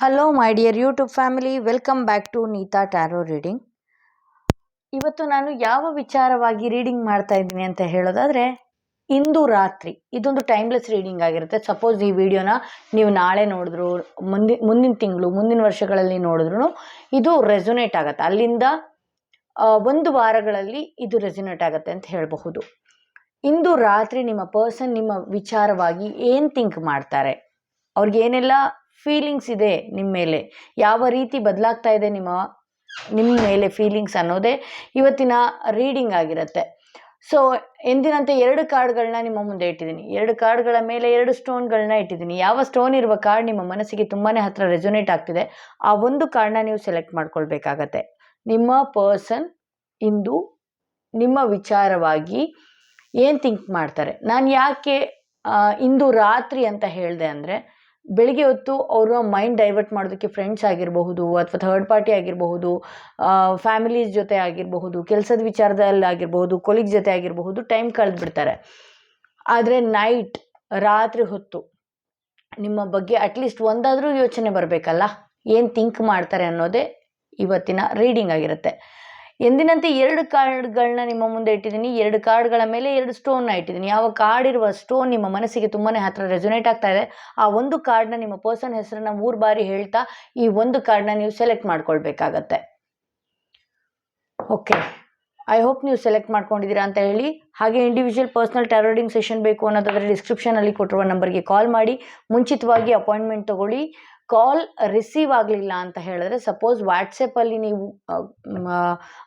Hello my dear YouTube family welcome back to Neeta tarot reading ಇವತ್ತು ನಾನು ಯಾವ ವಿಚಾರವಾಗಿ ರೀಡಿಂಗ್ ಮಾಡ್ತಾ ಇದ್ದೀನಿ ಅಂತ ಹೇಳೋದಾದರೆ, ಇಂದು ರಾತ್ರಿ, ಇದೊಂದು ಟೈಮ್ಲೆಸ್ ರೀಡಿಂಗ್ ಆಗಿರುತ್ತೆ. ಸಪೋಸ್ ಈ ವಿಡಿಯೋನ ನೀವು ನಾಳೆ ನೋಡಿದ್ರು ಮುಂದಿನ ಮುಂದಿನ ತಿಂಗಳು, ಮುಂದಿನ ವರ್ಷಗಳಲ್ಲಿ ನೋಡಿದ್ರು ಇದು ರೆಸೊನೇಟ್ ಆಗುತ್ತೆ. ಅಲ್ಲಿಂದ ಒಂದು ವಾರಗಳಲ್ಲಿ ಇದು ರೆಸೊನೇಟ್ ಆಗುತ್ತೆ ಅಂತ ಹೇಳಬಹುದು. ಇಂದು ರಾತ್ರಿ ನಿಮ್ಮ ಪರ್ಸನ್ ನಿಮ್ಮ ವಿಚಾರವಾಗಿ ಏನು ಥಿಂಕ್ ಮಾಡ್ತಾರೆ? ಅವ್ರಿಗೆ ಏನೆಲ್ಲ ಫೀಲಿಂಗ್ಸ್ ಇದೆ ನಿಮ್ಮ ಮೇಲೆ. ಯಾವ ರೀತಿ ಬದಲಾಗ್ತಾ ಇದೆ ನಿಮ್ಮ ನಿಮ್ಮ ಮೇಲೆ ಫೀಲಿಂಗ್ಸ್ ಅನ್ನೋದೇ ಇವತ್ತಿನ ರೀಡಿಂಗ್ ಆಗಿರುತ್ತೆ. ಸೊ ಎಂದಿನಂತೆ ಎರಡು ಕಾರ್ಡ್ಗಳನ್ನ ನಿಮ್ಮ ಮುಂದೆ ಇಟ್ಟಿದ್ದೀನಿ. ಎರಡು ಕಾರ್ಡ್ಗಳ ಮೇಲೆ ಎರಡು ಸ್ಟೋನ್ಗಳನ್ನ ಇಟ್ಟಿದ್ದೀನಿ. ಯಾವ ಸ್ಟೋನ್ ಇರುವ ಕಾರ್ಡ್ ನಿಮ್ಮ ಮನಸ್ಸಿಗೆ ತುಂಬಾ ಹತ್ರ ರೆಸೊನೇಟ್ ಆಗ್ತಿದೆ, ಆ ಒಂದು ಕಾರ್ಡ್ನ ನೀವು ಸೆಲೆಕ್ಟ್ ಮಾಡ್ಕೊಳ್ಬೇಕಾಗತ್ತೆ. ನಿಮ್ಮ ಪರ್ಸನ್ ಇಂದು ನಿಮ್ಮ ವಿಚಾರವಾಗಿ ಏನು ಥಿಂಕ್ ಮಾಡ್ತಾರೆ? ನಾನು ಯಾಕೆ ಇಂದು ರಾತ್ರಿ ಅಂತ ಹೇಳಿದೆ ಅಂದರೆ ಬೆಳಿಗ್ಗೆ ಹೊತ್ತು ಅವರ ಮೈಂಡ್ ಡೈವರ್ಟ್ ಮಾಡೋದಕ್ಕೆ ಫ್ರೆಂಡ್ಸ್ ಆಗಿರಬಹುದು ಅಥವಾ ಥರ್ಡ್ ಪಾರ್ಟಿ ಆಗಿರಬಹುದು ಫ್ಯಾಮಿಲೀಸ್ ಜೊತೆ ಆಗಿರಬಹುದು, ಕೆಲಸದ ವಿಚಾರದಲ್ಲಿ ಆಗಿರಬಹುದು ಕೊಲೀಗ್ ಜೊತೆ ಆಗಿರಬಹುದು ಟೈಮ್ ಕಳೆದು ಬಿಡ್ತಾರೆ. ಆದರೆ ನೈಟ್ ರಾತ್ರಿ ಹೊತ್ತು ನಿಮ್ಮ ಬಗ್ಗೆ ಅಟ್ಲೀಸ್ಟ್ ಒಂದಾದರೂ ಯೋಚನೆ ಬರಬೇಕಲ್ಲ? ಏನು ಥಿಂಕ್ ಮಾಡ್ತಾರೆ ಅನ್ನೋದೇ ಇವತ್ತಿನ ರೀಡಿಂಗ್ ಆಗಿರುತ್ತೆ. ಎಂದಿನಂತೆ ಎರಡು ಕಾರ್ಡ್ಗಳನ್ನ ನಿಮ್ಮ ಮುಂದೆ ಇಟ್ಟಿದ್ದೀನಿ, ಎರಡು ಕಾರ್ಡ್ಗಳ ಮೇಲೆ ಎರಡು ಸ್ಟೋನ್ನ ಇಟ್ಟಿದ್ದೀನಿ. ಯಾವ ಕಾರ್ಡ್ ಇರುವ ಸ್ಟೋನ್ ನಿಮ್ಮ ಮನಸ್ಸಿಗೆ ತುಂಬಾ ಹತ್ರ ರೆಸೊನೇಟ್ ಆಗ್ತಾ ಇದೆ, ಆ ಒಂದು ಕಾರ್ಡ್ನ ನಿಮ್ಮ ಪರ್ಸನ್ ಹೆಸರನ್ನ ಮೂರು ಬಾರಿ ಹೇಳ್ತಾ ಈ ಒಂದು ಕಾರ್ಡ್ನ ನೀವು ಸೆಲೆಕ್ಟ್ ಮಾಡ್ಕೊಳ್ಬೇಕಾಗತ್ತೆ. ಓಕೆ ಐ ಹೋಪ್ ನೀವು ಸೆಲೆಕ್ಟ್ ಮಾಡ್ಕೊಂಡಿದ್ದೀರಾ ಅಂತ ಹೇಳಿ, ಹಾಗೆ ಇಂಡಿವಿಜುವಲ್ ಪರ್ಸ್ನಲ್ ಟ್ಯಾರೋಡಿಂಗ್ ಸೆಷನ್ ಬೇಕು ಅನ್ನೋದಾದರೆ ಡಿಸ್ಕ್ರಿಪ್ಷನಲ್ಲಿ ಕೊಟ್ಟಿರುವ ನಂಬರ್ಗೆ ಕಾಲ್ ಮಾಡಿ, ಮುಂಚಿತವಾಗಿ ಅಪಾಯಿಂಟ್ಮೆಂಟ್ ತಗೊಳ್ಳಿ. ಕಾಲ್ ರಿಸೀವ್ ಆಗಲಿಲ್ಲ ಅಂತ ಹೇಳಿದ್ರೆ ಸಪೋಸ್ ವಾಟ್ಸಪ್ಪಲ್ಲಿ ನೀವು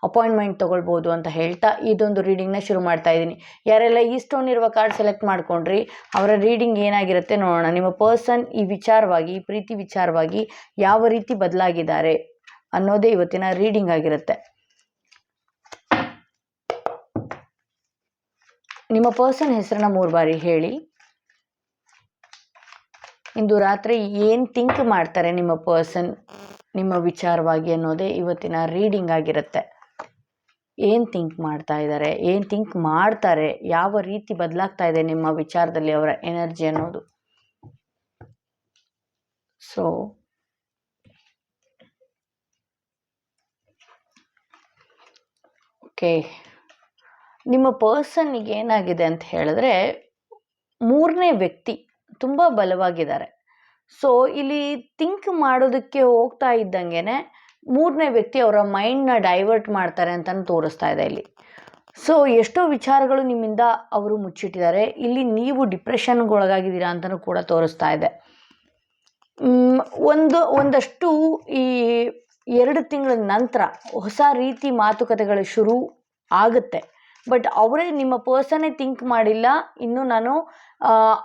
ಅಪಾಯಿಂಟ್ಮೆಂಟ್ ತೊಗೊಳ್ಬೋದು ಅಂತ ಹೇಳ್ತಾ ಇದೊಂದು ರೀಡಿಂಗ್ನ ಶುರು ಮಾಡ್ತಾ ಇದ್ದೀನಿ. ಯಾರೆಲ್ಲ ಈ ಸ್ಟೋನ್ ಇರುವ ಕಾರ್ಡ್ ಸೆಲೆಕ್ಟ್ ಮಾಡ್ಕೊಂಡ್ರಿ, ಅವರ ರೀಡಿಂಗ್ ಏನಾಗಿರುತ್ತೆ ನೋಡೋಣ. ನಿಮ್ಮ ಪರ್ಸನ್ ಈ ವಿಚಾರವಾಗಿ ಪ್ರೀತಿ ವಿಚಾರವಾಗಿ ಯಾವ ರೀತಿ ಬದಲಾಗಿದ್ದಾರೆ ಅನ್ನೋದೇ ಇವತ್ತಿನ ರೀಡಿಂಗ್ ಆಗಿರುತ್ತೆ. ನಿಮ್ಮ ಪರ್ಸನ್ ಹೆಸರನ್ನ ಮೂರು ಬಾರಿ ಹೇಳಿ. ಇಂದು ರಾತ್ರಿ ಏನು ಥಿಂಕ್ ಮಾಡ್ತಾರೆ ನಿಮ್ಮ ಪರ್ಸನ್ ನಿಮ್ಮ ವಿಚಾರವಾಗಿ ಅನ್ನೋದೇ ಇವತ್ತಿನ ರೀಡಿಂಗ್ ಆಗಿರುತ್ತೆ. ಏನು ಥಿಂಕ್ ಮಾಡ್ತಾ ಇದ್ದಾರೆ ಏನು ಥಿಂಕ್ ಮಾಡ್ತಾರೆ, ಯಾವ ರೀತಿ ಬದಲಾಗ್ತಾ ಇದೆ ನಿಮ್ಮ ವಿಚಾರದಲ್ಲಿ ಅವರ ಎನರ್ಜಿ ಅನ್ನೋದು. ಸೊ ಓಕೆ ನಿಮ್ಮ ಪರ್ಸನ್ನಿಗೆ ಏನಾಗಿದೆ ಅಂತ ಹೇಳಿದ್ರೆ, ಮೂರನೇ ವ್ಯಕ್ತಿ ತುಂಬ ಬಲವಾಗಿದ್ದಾರೆ. ಸೊ ಇಲ್ಲಿ ಥಿಂಕ್ ಮಾಡೋದಕ್ಕೆ ಹೋಗ್ತಾ ಇದ್ದಂಗೆನೆ ಮೂರನೇ ವ್ಯಕ್ತಿ ಅವರ ಮೈಂಡ್ನ ಡೈವರ್ಟ್ ಮಾಡ್ತಾರೆ ಅಂತಲೂ ತೋರಿಸ್ತಾ ಇದೆ ಇಲ್ಲಿ. ಸೊ ಎಷ್ಟೋ ವಿಚಾರಗಳು ನಿಮ್ಮಿಂದ ಅವರು ಮುಚ್ಚಿಟ್ಟಿದ್ದಾರೆ. ಇಲ್ಲಿ ನೀವು ಡಿಪ್ರೆಷನ್ಗೆ ಒಳಗಾಗಿದ್ದೀರಾ ಅಂತಲೂ ಕೂಡ ತೋರಿಸ್ತಾ ಇದೆ. ಒಂದು, ಒಂದಷ್ಟು ಈ ಎರಡು ತಿಂಗಳ ನಂತರ ಹೊಸ ರೀತಿ ಮಾತುಕತೆಗಳು ಶುರು ಆಗುತ್ತೆ. ಬಟ್ ಅವರೇ ನಿಮ್ಮ ಪರ್ಸನೇ ಥಿಂಕ್ ಮಾಡಿಲ್ಲ. ಇನ್ನು ನಾನು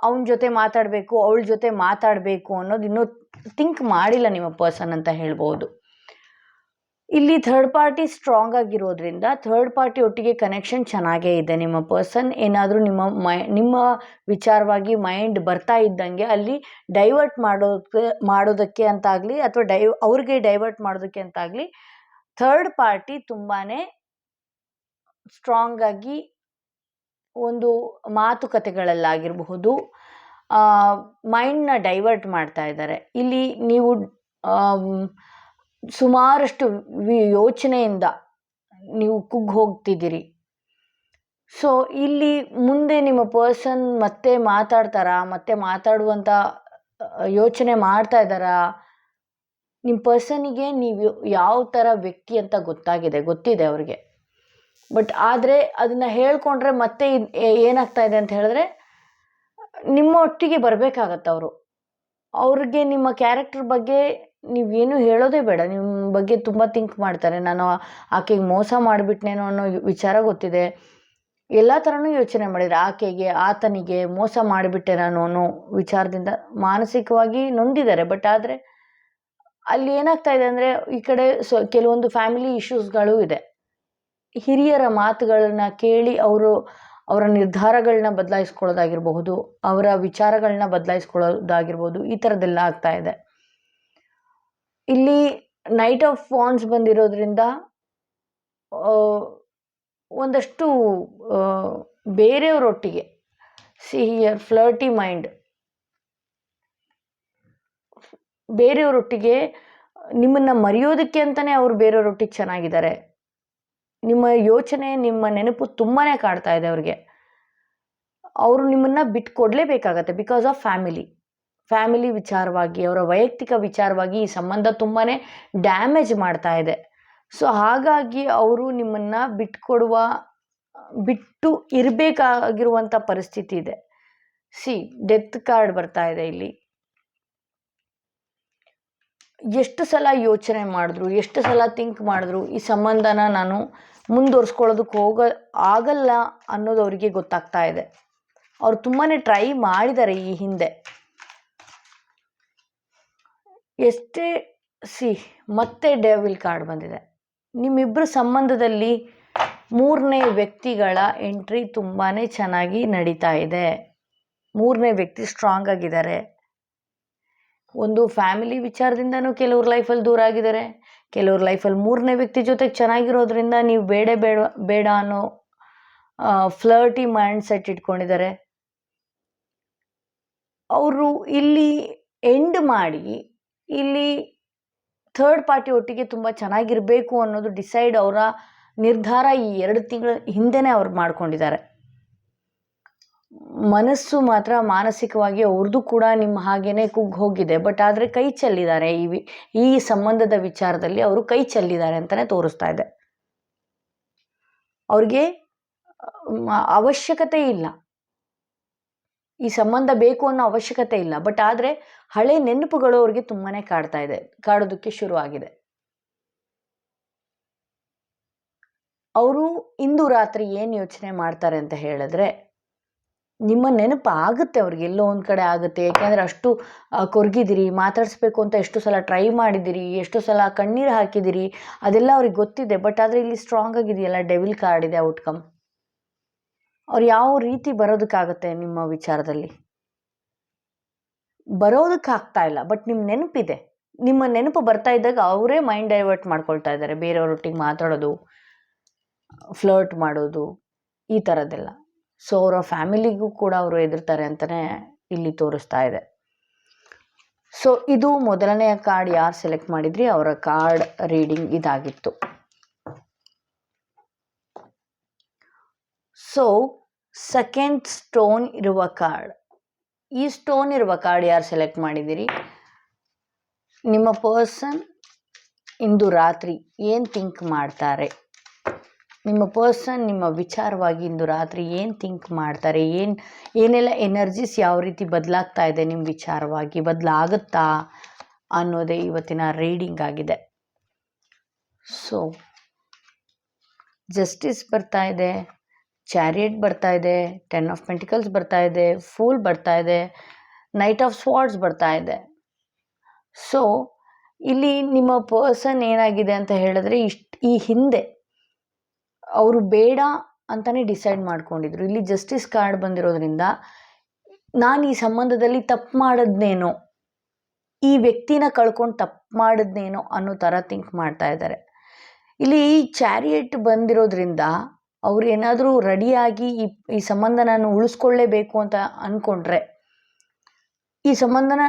ಅವನ ಜೊತೆ ಮಾತಾಡಬೇಕು, ಅವಳ ಜೊತೆ ಮಾತಾಡಬೇಕು ಅನ್ನೋದು ಇನ್ನೂ ಥಿಂಕ್ ಮಾಡಿಲ್ಲ ನಿಮ್ಮ ಪರ್ಸನ್ ಅಂತ ಹೇಳ್ಬೋದು. ಇಲ್ಲಿ ಥರ್ಡ್ ಪಾರ್ಟಿ ಸ್ಟ್ರಾಂಗ್ ಆಗಿರೋದ್ರಿಂದ ಥರ್ಡ್ ಪಾರ್ಟಿ ಒಟ್ಟಿಗೆ ಕನೆಕ್ಷನ್ ಚೆನ್ನಾಗೇ ಇದೆ ನಿಮ್ಮ ಪರ್ಸನ್ ಏನಾದರೂ ನಿಮ್ಮ ಮೈ, ನಿಮ್ಮ ವಿಚಾರವಾಗಿ ಮೈಂಡ್ ಬರ್ತಾ ಇದ್ದಂಗೆ ಅಲ್ಲಿ ಡೈವರ್ಟ್ ಮಾಡೋದಕ್ಕೆ ಮಾಡೋದಕ್ಕೆ ಅಂತಾಗಲಿ ಅಥವಾ ಡೈ ಅವ್ರಿಗೆ ಡೈವರ್ಟ್ ಮಾಡೋದಕ್ಕೆ ಅಂತಾಗಲಿ ಥರ್ಡ್ ಪಾರ್ಟಿ ತುಂಬಾ ಸ್ಟ್ರಾಂಗ್ ಆಗಿ ಒಂದು ಮಾತುಕತೆಗಳಲ್ಲಾಗಿರಬಹುದು ಮೈಂಡ್ನ ಡೈವರ್ಟ್ ಮಾಡ್ತಾ ಇದ್ದಾರೆ. ಇಲ್ಲಿ ನೀವು ಸುಮಾರಷ್ಟು ಯೋಚನೆಯಿಂದ ನೀವು ಕುಗ್ಗಿ ಹೋಗ್ತಿದ್ದೀರಿ. ಸೊ, ಇಲ್ಲಿ ಮುಂದೆ ನಿಮ್ಮ ಪರ್ಸನ್ ಮತ್ತೆ ಮಾತಾಡ್ತಾರಾ, ಮತ್ತೆ ಮಾತಾಡುವಂಥ ಯೋಚನೆ ಮಾಡ್ತಾ ಇದ್ದಾರಾ? ನಿಮ್ಮ ಪರ್ಸನಿಗೆ ನೀವು ಯಾವ ಥರ ವ್ಯಕ್ತಿ ಅಂತ ಗೊತ್ತಾಗಿದೆ, ಗೊತ್ತಿದೆ ಅವ್ರಿಗೆ? ಬಟ್ ಆದರೆ ಅದನ್ನು ಹೇಳ್ಕೊಂಡ್ರೆ ಮತ್ತೆ ಏನಾಗ್ತಾ ಇದೆ ಅಂತ ಹೇಳಿದ್ರೆ, ನಿಮ್ಮ ಒಟ್ಟಿಗೆ ಬರಬೇಕಾಗತ್ತೆ ಅವರು. ಅವ್ರಿಗೆ ನಿಮ್ಮ ಕ್ಯಾರೆಕ್ಟರ್ ಬಗ್ಗೆ ನೀವೇನು ಹೇಳೋದೇ ಬೇಡ. ನಿಮ್ಮ ಬಗ್ಗೆ ತುಂಬ ಥಿಂಕ್ ಮಾಡ್ತಾರೆ. ನಾನು ಆಕೆಗೆ ಮೋಸ ಮಾಡಿಬಿಟ್ನೇನೋ ಅನ್ನೋ ವಿಚಾರ ಗೊತ್ತಿದೆ. ಎಲ್ಲ ಥರನೂ ಯೋಚನೆ ಮಾಡಿದರೆ ಆಕೆಗೆ, ಆತನಿಗೆ ಮೋಸ ಮಾಡಿಬಿಟ್ಟೆ ನಾನು ಅನ್ನೋ ವಿಚಾರದಿಂದ ಮಾನಸಿಕವಾಗಿ ನೊಂದಿದ್ದಾರೆ. ಬಟ್ ಆದರೆ ಅಲ್ಲಿ ಏನಾಗ್ತಾ ಇದೆ ಅಂದರೆ ಈ ಕಡೆ ಸೊ, ಕೆಲವೊಂದು ಫ್ಯಾಮಿಲಿ ಇಶ್ಯೂಸ್ಗಳು ಇದೆ. ಹಿರಿಯರ ಮಾತುಗಳನ್ನ ಕೇಳಿ ಅವರು ಅವರ ನಿರ್ಧಾರಗಳನ್ನ ಬದಲಾಯಿಸ್ಕೊಳ್ಳೋದಾಗಿರಬಹುದು, ಅವರ ವಿಚಾರಗಳನ್ನ ಬದಲಾಯಿಸ್ಕೊಳ್ಳೋದಾಗಿರ್ಬೋದು ಈ ಥರದ್ದೆಲ್ಲ ಆಗ್ತಾ ಇದೆ. ಇಲ್ಲಿ ನೈಟ್ ಆಫ್ ಫಾನ್ಸ್ ಬಂದಿರೋದ್ರಿಂದ ಒಂದಷ್ಟು ಬೇರೆಯವರೊಟ್ಟಿಗೆ, ಸಿ ಹಿಯರ್ ಫ್ಲರ್ಟಿ ಮೈಂಡ್ ಬೇರೆಯವರೊಟ್ಟಿಗೆ, ನಿಮ್ಮನ್ನು ಮರೆಯೋದಕ್ಕೆ ಅಂತಲೇ ಅವರು ಬೇರೆಯವರೊಟ್ಟಿಗೆ ಚೆನ್ನಾಗಿದ್ದಾರೆ. ನಿಮ್ಮ ಯೋಚನೆ, ನಿಮ್ಮ ನೆನಪು ತುಂಬಾ ಕಾಡ್ತಾ ಇದೆ ಅವ್ರಿಗೆ. ಅವರು ನಿಮ್ಮನ್ನು ಬಿಟ್ಟು ಕೊಡಲೇಬೇಕಾಗತ್ತೆ ಬಿಕಾಸ್ ಆಫ್ ಫ್ಯಾಮಿಲಿ ಫ್ಯಾಮಿಲಿ ವಿಚಾರವಾಗಿ, ಅವರ ವೈಯಕ್ತಿಕ ವಿಚಾರವಾಗಿ ಈ ಸಂಬಂಧ ತುಂಬಾ ಡ್ಯಾಮೇಜ್ ಮಾಡ್ತಾ ಇದೆ. ಸೊ ಹಾಗಾಗಿ ಅವರು ನಿಮ್ಮನ್ನು ಬಿಟ್ಕೊಡುವ, ಬಿಟ್ಟು ಇರಬೇಕಾಗಿರುವಂಥ ಪರಿಸ್ಥಿತಿ ಇದೆ. ಸಿ ಡೆತ್ ಕಾರ್ಡ್ ಬರ್ತಾ ಇದೆ ಇಲ್ಲಿ. ಎಷ್ಟು ಸಲ ಯೋಚನೆ ಮಾಡಿದ್ರು, ಎಷ್ಟು ಸಲ ಥಿಂಕ್ ಮಾಡಿದ್ರು, ಈ ಸಂಬಂಧನ ನಾನು ಮುಂದುವರ್ಸ್ಕೊಳ್ಳೋದಕ್ಕೆ ಹೋಗ, ಆಗಲ್ಲ ಅನ್ನೋದು ಅವರಿಗೆ ಗೊತ್ತಾಗ್ತಾ ಇದೆ. ಅವ್ರು ತುಂಬಾ ಟ್ರೈ ಮಾಡಿದ್ದಾರೆ ಈ ಹಿಂದೆ. ಎಷ್ಟೇ, ಸಿ, ಮತ್ತೆ ಡೆವಿಲ್ ಕಾರ್ಡ್ ಬಂದಿದೆ. ನಿಮ್ಮಿಬ್ಬರ ಸಂಬಂಧದಲ್ಲಿ ಮೂರನೇ ವ್ಯಕ್ತಿಗಳ ಎಂಟ್ರಿ ತುಂಬಾ ಚೆನ್ನಾಗಿ ನಡೀತಾ ಇದೆ. ಮೂರನೇ ವ್ಯಕ್ತಿ ಸ್ಟ್ರಾಂಗ್ ಆಗಿದ್ದಾರೆ. ಒಂದು ಫ್ಯಾಮಿಲಿ ವಿಚಾರದಿಂದನೂ ಕೆಲವ್ರ ಲೈಫಲ್ಲಿ ದೂರ ಆಗಿದ್ದಾರೆ. ಕೆಲವ್ರ ಲೈಫಲ್ಲಿ ಮೂರನೇ ವ್ಯಕ್ತಿ ಜೊತೆಗೆ ಚೆನ್ನಾಗಿರೋದ್ರಿಂದ ನೀವು ಬೇಡ ಬೇಡ ಬೇಡ ಅನ್ನೋ ಫ್ಲರ್ಟಿ ಮೈಂಡ್ ಸೆಟ್ ಇಟ್ಕೊಂಡಿದ್ದಾರೆ. ಅವರು ಇಲ್ಲಿ ಎಂಡ್ ಮಾಡಿ, ಇಲ್ಲಿ ಥರ್ಡ್ ಪಾರ್ಟಿ ಒಟ್ಟಿಗೆ ತುಂಬ ಚೆನ್ನಾಗಿರಬೇಕು ಅನ್ನೋದು ಡಿಸೈಡ್ ಅವರ ನಿರ್ಧಾರ ಈ ಎರಡು ತಿಂಗಳ ಹಿಂದೆನೇ ಅವ್ರು ಮಾಡ್ಕೊಂಡಿದ್ದಾರೆ. ಮನಸ್ಸು ಮಾತ್ರ ಮಾನಸಿಕವಾಗಿ ಅವ್ರದ್ದು ಕೂಡ ನಿಮ್ಮ ಹಾಗೇನೆ ಕುಗ್ಗಿ ಹೋಗಿದೆ. ಬಟ್ ಆದರೆ ಕೈ ಚೆಲ್ಲಿದ್ದಾರೆ. ಈ ಈ ಸಂಬಂಧದ ವಿಚಾರದಲ್ಲಿ ಅವರು ಕೈ ಚೆಲ್ಲಿದ್ದಾರೆ ಅಂತಲೇ ತೋರಿಸ್ತಾ ಇದೆ. ಅವ್ರಿಗೆ ಅವಶ್ಯಕತೆ ಇಲ್ಲ. ಈ ಸಂಬಂಧ ಬೇಕು ಅನ್ನೋ ಅವಶ್ಯಕತೆ ಇಲ್ಲ. ಬಟ್ ಆದರೆ ಹಳೆ ನೆನಪುಗಳು ಅವ್ರಿಗೆ ತುಂಬಾ ಕಾಡ್ತಾ ಇದೆ. ಕಾಡೋದಕ್ಕೆ ಶುರುವಾಗಿದೆ ಅವರು ಇಂದು ರಾತ್ರಿ ಏನು ಯೋಚನೆ ಮಾಡ್ತಾರೆ ಅಂತ ಹೇಳಿದ್ರೆ ನಿಮ್ಮ ನೆನಪು ಆಗುತ್ತೆ ಅವ್ರಿಗೆ, ಎಲ್ಲೋ ಒಂದು ಕಡೆ ಆಗುತ್ತೆ. ಯಾಕೆಂದರೆ ಅಷ್ಟು ಕೊರಗಿದ್ದೀರಿ, ಮಾತಾಡಿಸ್ಬೇಕು ಅಂತ ಎಷ್ಟು ಸಲ ಟ್ರೈ ಮಾಡಿದಿರಿ ಎಷ್ಟು ಸಲ ಕಣ್ಣೀರು ಹಾಕಿದಿರಿ ಅದೆಲ್ಲ ಅವ್ರಿಗೆ ಗೊತ್ತಿದೆ. ಬಟ್ ಆದರೆ ಇಲ್ಲಿ ಸ್ಟ್ರಾಂಗ್ ಆಗಿದೆಯಲ್ಲ ಡೆವಿಲ್ ಕಾರ್ಡ್ ಇದೆ ಔಟ್ಕಮ್ ಅವ್ರು ಯಾವ ರೀತಿ ಬರೋದಕ್ಕಾಗತ್ತೆ ನಿಮ್ಮ ವಿಚಾರದಲ್ಲಿ? ಬರೋದಕ್ಕಾಗ್ತಾ ಇಲ್ಲ ಬಟ್ ನಿಮ್ಮ ನೆನಪಿದೆ. ನಿಮ್ಮ ನೆನಪು ಬರ್ತಾ ಇದ್ದಾಗ ಅವರೇ ಮೈಂಡ್ ಡೈವರ್ಟ್ ಮಾಡ್ಕೊಳ್ತಾ ಇದ್ದಾರೆ. ಬೇರೆಯವ್ರೊಟ್ಟಿಗೆ ಮಾತಾಡೋದು ಫ್ಲರ್ಟ್ ಮಾಡೋದು, ಈ ಥರದ್ದೆಲ್ಲ ಸೊ, ಅವರ ಫ್ಯಾಮಿಲಿಗೂ ಕೂಡ ಅವರು ಎದುರ್ತಾರೆ ಅಂತಲೇ ಇಲ್ಲಿ ತೋರಿಸ್ತಾ ಇದೆ. ಸೊ, ಇದು ಮೊದಲನೆಯ ಕಾರ್ಡ್ ಯಾರು ಸೆಲೆಕ್ಟ್ ಮಾಡಿದ್ರಿ? ಅವರ ಕಾರ್ಡ್ ರೀಡಿಂಗ್ ಇದಾಗಿತ್ತು. ಸೊ, ಸೆಕೆಂಡ್ ಸ್ಟೋನ್ ಇರುವ ಕಾರ್ಡ್. ಈ ಸ್ಟೋನ್ ಇರುವ ಕಾರ್ಡ್ ಯಾರು ಸೆಲೆಕ್ಟ್ ಮಾಡಿದ್ದೀರಿ ನಿಮ್ಮ ಪರ್ಸನ್ ಇಂದು ರಾತ್ರಿ ಏನು ಥಿಂಕ್ ಮಾಡ್ತಾರೆ? ನಿಮ್ಮ ಪರ್ಸನ್ ನಿಮ್ಮ ವಿಚಾರವಾಗಿ ಇಂದು ರಾತ್ರಿ ಏನು ಥಿಂಕ್ ಮಾಡ್ತಾರೆ? ಏನು, ಏನೆಲ್ಲ ಎನರ್ಜೀಸ್ ಯಾವ ರೀತಿ ಬದಲಾಗ್ತಾ ಇದೆ ನಿಮ್ಮ ವಿಚಾರವಾಗಿ? ಬದಲಾಗುತ್ತಾ ಅನ್ನೋದೇ ಇವತ್ತಿನ ರೀಡಿಂಗ್ ಆಗಿದೆ. ಸೊ ಜಸ್ಟಿಸ್ ಬರ್ತಾ ಇದೆ ಚಾರಿಯಟ್ ಬರ್ತಾ ಇದೆ ಟೆನ್ ಆಫ್ ಪೆಂಟಿಕಲ್ಸ್ ಬರ್ತಾ ಇದೆ ಫೂಲ್ ಬರ್ತಾ ಇದೆ ನೈಟ್ ಆಫ್ ಸ್ವಾರ್ಡ್ಸ್ ಬರ್ತಾ ಇದೆ. ಸೊ ಇಲ್ಲಿ ನಿಮ್ಮ ಪರ್ಸನ್ ಏನಾಗಿದೆ ಅಂತ ಹೇಳಿದ್ರೆ ಇಷ್ಟು, ಈ ಹಿಂದೆ ಅವರು ಬೇಡ ಅಂತಲೇ ಡಿಸೈಡ್ ಮಾಡ್ಕೊಂಡಿದ್ರು. ಇಲ್ಲಿ ಜಸ್ಟಿಸ್ ಕಾರ್ಡ್ ಬಂದಿರೋದ್ರಿಂದ ನಾನು ಈ ಸಂಬಂಧದಲ್ಲಿ ತಪ್ಪು ಮಾಡಿದ್ನೇನೋ, ಈ ವ್ಯಕ್ತಿನ ಕಳ್ಕೊಂಡು ತಪ್ಪು ಮಾಡಿದ್ನೇನೋ ಅನ್ನೋ ಥರ ಥಿಂಕ್ ಮಾಡ್ತಾ ಇದ್ದಾರೆ. ಇಲ್ಲಿ ಈ ಚಾರಿಯಟ್ ಬಂದಿರೋದ್ರಿಂದ ಅವ್ರು ಏನಾದರೂ ರೆಡಿಯಾಗಿ ಈ ಈ ಸಂಬಂಧ ನಾನು ಉಳಿಸ್ಕೊಳ್ಳೇಬೇಕು ಅಂತ ಅಂದ್ಕೊಂಡ್ರೆ ಈ ಸಂಬಂಧನ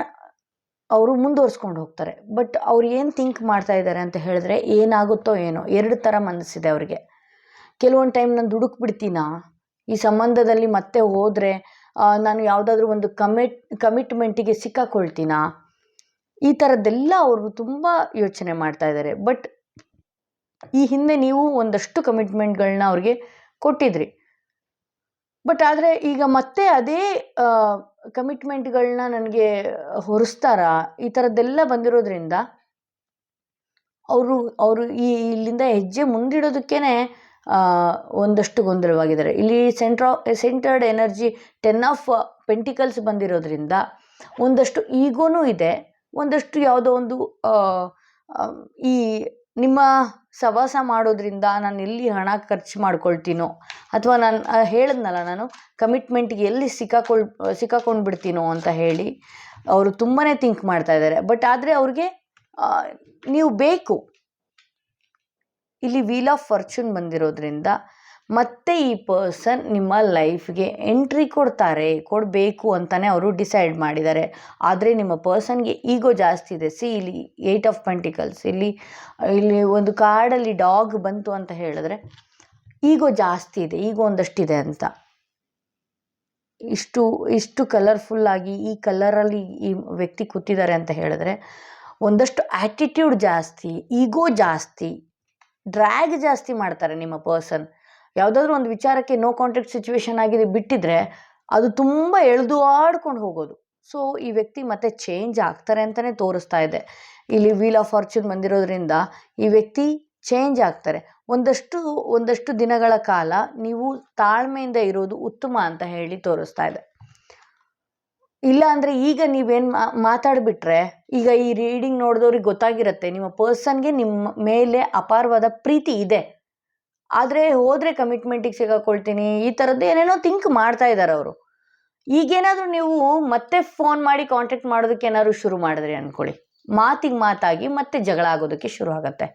ಅವರು ಮುಂದುವರ್ಸ್ಕೊಂಡು ಹೋಗ್ತಾರೆ. ಬಟ್ ಅವ್ರು ಏನು ಥಿಂಕ್ ಮಾಡ್ತಾ ಇದ್ದಾರೆ ಅಂತ ಹೇಳಿದ್ರೆ ಏನಾಗುತ್ತೋ ಏನೋ, ಎರಡು ಥರ ಮನಸ್ಸಿದೆ ಅವ್ರಿಗೆ. ಕೆಲವೊಂದು ಟೈಮ್ ನಾನು ದುಡುಕ್ ಬಿಡ್ತೀನಾ ಈ ಸಂಬಂಧದಲ್ಲಿ ಮತ್ತೆ ಹೋದರೆ ನಾನು ಯಾವುದಾದ್ರೂ ಒಂದು ಕಮಿಟ್ ಕಮಿಟ್ಮೆಂಟಿಗೆ ಸಿಕ್ಕಾಕೊಳ್ತೀನಾ? ಈ ಥರದ್ದೆಲ್ಲ ಅವರು ತುಂಬ ಯೋಚನೆ ಮಾಡ್ತಾ ಇದ್ದಾರೆ ಬಟ್ ಈ ಹಿಂದೆ ನೀವು ಒಂದಷ್ಟು ಕಮಿಟ್ಮೆಂಟ್ಗಳನ್ನ ಅವ್ರಿಗೆ ಕೊಟ್ಟಿದ್ರಿ. ಬಟ್ ಆದರೆ ಈಗ ಮತ್ತೆ ಅದೇ ಕಮಿಟ್ಮೆಂಟ್ಗಳನ್ನ ನನಗೆ ಹೊರಿಸ್ತಾರಾ? ಈ ಥರದ್ದೆಲ್ಲ ಬಂದಿರೋದ್ರಿಂದ, ಅವರು ಅವರು ಈ, ಇಲ್ಲಿಂದ ಹೆಜ್ಜೆ ಮುಂದಿಡೋದಕ್ಕೇ ಒಂದಷ್ಟು ಗೊಂದಲವಾಗಿದ್ದಾರೆ. ಇಲ್ಲಿ ಸೆಂಟ್ರಾ centred energy ten of pentacles ಬಂದಿರೋದ್ರಿಂದ ಒಂದಷ್ಟು ಈಗೋನೂ ಇದೆ. ಒಂದಷ್ಟು ಯಾವುದೋ ಒಂದು ಈ ನಿಮ್ಮ ಸವಾಸ ಮಾಡೋದ್ರಿಂದ ನಾನು ಎಲ್ಲಿ ಹಣ ಖರ್ಚು ಮಾಡ್ಕೊಳ್ತೀನೋ ಅಥವಾ ನಾನು ಹೇಳಿದ್ನಲ್ಲ ನಾನು ಕಮಿಟ್ಮೆಂಟ್ಗೆ ಎಲ್ಲಿ ಸಿಕ್ಕಾಕೊಳ್ ಸಿಕ್ಕಾಕೊಂಡು ಬಿಡ್ತೀನೋ ಅಂತ ಹೇಳಿ ಅವರು ತುಂಬಾ ಥಿಂಕ್ ಮಾಡ್ತಾ ಇದ್ದಾರೆ. ಬಟ್ ಆದರೆ ಅವ್ರಿಗೆ ನೀವು ಬೇಕು. ಇಲ್ಲಿ ವೀಲ್ ಆಫ್ ಫಾರ್ಚೂನ್ ಬಂದಿರೋದ್ರಿಂದ ಮತ್ತೆ ಈ ಪರ್ಸನ್ ನಿಮ್ಮ ಲೈಫ್ಗೆ ಎಂಟ್ರಿ ಕೊಡ್ತಾರೆ, ಕೊಡಬೇಕು ಅಂತಲೇ ಅವರು ಡಿಸೈಡ್ ಮಾಡಿದ್ದಾರೆ. ಆದರೆ ನಿಮ್ಮ ಪರ್ಸನ್ಗೆ ಈಗೋ ಜಾಸ್ತಿ ಇದೆ. ಸಿ ಇಲ್ಲಿ ಏಯ್ಟ್ ಆಫ್ ಪೆಂಟಿಕಲ್ಸ್ ಇಲ್ಲಿ ಇಲ್ಲಿ ಒಂದು ಕಾರ್ಡಲ್ಲಿ ಡಾಗ್ ಬಂತು ಅಂತ ಹೇಳಿದ್ರೆ ಈಗೋ ಜಾಸ್ತಿ ಇದೆ ಈಗ ಒಂದಷ್ಟಿದೆ ಅಂತ. ಇಷ್ಟು ಇಷ್ಟು ಕಲರ್ಫುಲ್ಲಾಗಿ ಈ ಕಲರಲ್ಲಿ ಈ ವ್ಯಕ್ತಿ ಕೂತಿದ್ದಾರೆ ಅಂತ ಹೇಳಿದ್ರೆ ಒಂದಷ್ಟು ಆ್ಯಟಿಟ್ಯೂಡ್ ಜಾಸ್ತಿ ಈಗೋ ಜಾಸ್ತಿ ಡ್ರ್ಯಾಗ್ ಜಾಸ್ತಿ ಮಾಡ್ತಾರೆ ನಿಮ್ಮ ಪರ್ಸನ್. ಯಾವುದಾದ್ರೂ ಒಂದು ವಿಚಾರಕ್ಕೆ ನೋ ಕಾಂಟ್ಯಾಕ್ಟ್ ಸಿಚುವೇಶನ್ ಆಗಿದೆ ಬಿಟ್ಟಿದ್ರೆ ಅದು ತುಂಬ ಎಳೆದು ಆಡ್ಕೊಂಡು ಹೋಗೋದು. ಸೊ, ಈ ವ್ಯಕ್ತಿ ಮತ್ತೆ ಚೇಂಜ್ ಆಗ್ತಾರೆ ಅಂತಲೇ ತೋರಿಸ್ತಾ ಇದೆ. ಇಲ್ಲಿ ವೀಲ್ ಆಫ್ ಫಾರ್ಚೂನ್ ಬಂದಿರೋದ್ರಿಂದ ಈ ವ್ಯಕ್ತಿ ಚೇಂಜ್ ಆಗ್ತಾರೆ. ಒಂದಷ್ಟು ಒಂದಷ್ಟು ದಿನಗಳ ಕಾಲ ನೀವು ತಾಳ್ಮೆಯಿಂದ ಇರೋದು ಉತ್ತಮ ಅಂತ ಹೇಳಿ ತೋರಿಸ್ತಾ ಇದೆ. ಇಲ್ಲ ಅಂದರೆ ಈಗ ನೀವೇನು ಮಾತಾಡಿಬಿಟ್ರೆ, ಈಗ ಈ ರೀಡಿಂಗ್ ನೋಡಿದವ್ರಿಗೆ ಗೊತ್ತಾಗಿರುತ್ತೆ, ನಿಮ್ಮ ಪರ್ಸನ್ಗೆ ನಿಮ್ಮ ಮೇಲೆ ಅಪಾರವಾದ ಪ್ರೀತಿ ಇದೆ. ಆದರೆ ಹೋದರೆ ಕಮಿಟ್ಮೆಂಟಿಗೆ ಸಿಗಾಕೊಳ್ತೀನಿ, ಈ ಥರದ್ದು ಏನೇನೋ ಥಿಂಕ್ ಮಾಡ್ತಾ ಇದ್ದಾರೆ ಅವರು. ಈಗೇನಾದರೂ ನೀವು ಮತ್ತೆ ಫೋನ್ ಮಾಡಿ ಕಾಂಟ್ಯಾಕ್ಟ್ ಮಾಡೋದಕ್ಕೆ ಏನಾದ್ರು ಶುರು ಮಾಡಿದ್ರಿ ಅಂದ್ಕೊಳ್ಳಿ ಮಾತಿಗೆ ಮಾತಾಗಿ ಮತ್ತೆ ಜಗಳ ಆಗೋದಕ್ಕೆ ಶುರು ಆಗುತ್ತೆ.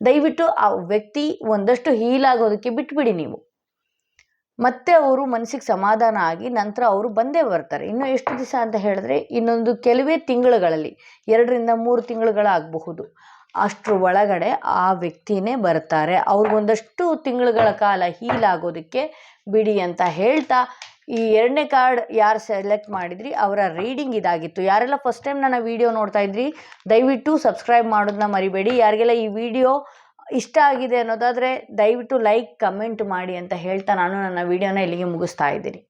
ದಯವಿಟ್ಟು ಆ ವ್ಯಕ್ತಿ ಒಂದಷ್ಟು ಹೀಲ್ ಆಗೋದಕ್ಕೆ ಬಿಟ್ಬಿಡಿ ನೀವು. ಮತ್ತೆ ಅವರು ಮನಸ್ಸಿಗೆ ಸಮಾಧಾನ ಆಗಿ ನಂತರ ಅವರು ಬಂದೇ ಬರ್ತಾರೆ. ಇನ್ನು ಎಷ್ಟು ದಿವಸ ಅಂತ ಹೇಳಿದ್ರೆ ಇನ್ನೊಂದು ಕೆಲವೇ ತಿಂಗಳುಗಳಲ್ಲಿ, ಎರಡರಿಂದ ಮೂರು ತಿಂಗಳುಗಳಾಗಬಹುದು. ಅಷ್ಟರ ಒಳಗಡೆ ಆ ವ್ಯಕ್ತಿನೇ ಬರ್ತಾರೆ. ಅವ್ರಿಗೊಂದಷ್ಟು ತಿಂಗಳುಗಳ ಕಾಲ ಹೀಲ್ ಆಗೋದಕ್ಕೆ ಬಿಡಿ ಅಂತ ಹೇಳ್ತಾ, ಈ ಎರಡನೇ ಕಾರ್ಡ್ ಯಾರು ಸೆಲೆಕ್ಟ್ ಮಾಡಿದ್ರಿ, ಅವರ ರೀಡಿಂಗ್ ಇದಾಗಿತ್ತು. ಯಾರೆಲ್ಲ ಫಸ್ಟ್ ಟೈಮ್ ನನ್ನ ವಿಡಿಯೋ ನೋಡ್ತಾ ಇದ್ರಿ, ದಯವಿಟ್ಟು ಸಬ್ಸ್ಕ್ರೈಬ್ ಮಾಡೋದನ್ನ ಮರಿಬೇಡಿ. ಯಾರಿಗೆಲ್ಲ ಈ ವಿಡಿಯೋ ಇಷ್ಟ ಆಗಿದೆ ಅನ್ನೋದಾದರೆ ದಯವಿಟ್ಟು ಲೈಕ್, ಕಮೆಂಟ್ ಮಾಡಿ ಅಂತ ಹೇಳ್ತಾ ನಾನು ನನ್ನ ವಿಡಿಯೋನ ಇಲ್ಲಿಗೆ ಮುಗಿಸ್ತಾ ಇದ್ದೀನಿ.